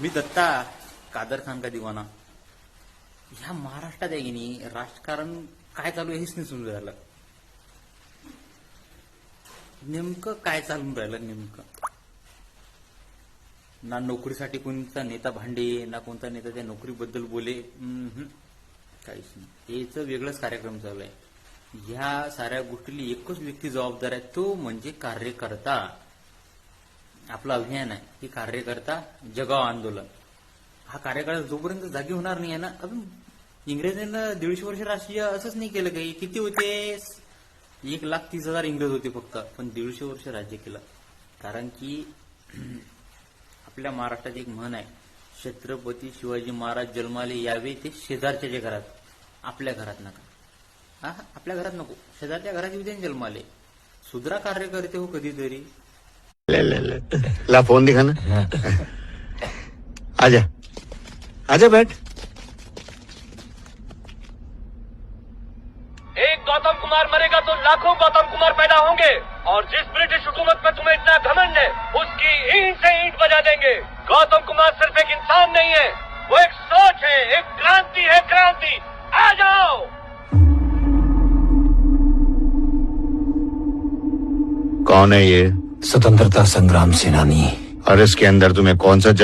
मी दत्ता कादर खान का दिवाना? ह्या महाराष्ट्रात आहे की नाही राजकारण काय चालू आहे हेच नाही समजून राहिलं. नेमकं काय चालून राहिलं नेमकं? ना नोकरीसाठी कोणता नेता भांडे ना कोणता नेता त्या नोकरीबद्दल बोले. काहीच नाही. याचं वेगळंच कार्यक्रम चालू आहे. ह्या साऱ्या गोष्टीला एकच व्यक्ती जबाबदार आहे तो म्हणजे कार्यकर्ता. आपलं अभियान आहे की कार्यकर्ता जगाव आंदोलन. हा कार्यकर्ता जोपर्यंत जागी होणार नाही आहे ना अजून इंग्रजांना दीडशे वर्ष राष्ट्रीय असंच नाही केलं काही. किती होते? एक लाख तीस हजार इंग्रज होते फक्त पण दीडशे वर्ष राज्य केलं. कारण की आपल्या महाराष्ट्रात एक म्हण आहे छत्रपती शिवाजी महाराज जन्माले यावे ते शेजारच्या जे घरात आपल्या घरात नका. हा आपल्या घरात नको. शेजारच्या घरात येऊ दे जन्माले. सुधरा कार्यकर्ते हो कधीतरी. ले ले ले। ला फ़ोन दिखाना। आजा। आजा बैठ। एक गौतम कुमार मरेगा तो लाखों गौतम कुमार पैदा होंगे और जिस ब्रिटिश हुकूमत में तुम्हें इतना घमंड है उसकी ईंट से ईंट बजा देंगे। गौतम कुमार सिर्फ़ एक इंसान नहीं है वो एक सोच है एक क्रांति है क्रांति। आ जाओ। कौन है ये? स्वतंत्रता संग्राम सेनानी। और इसके अंदर तुम्हें कौन सा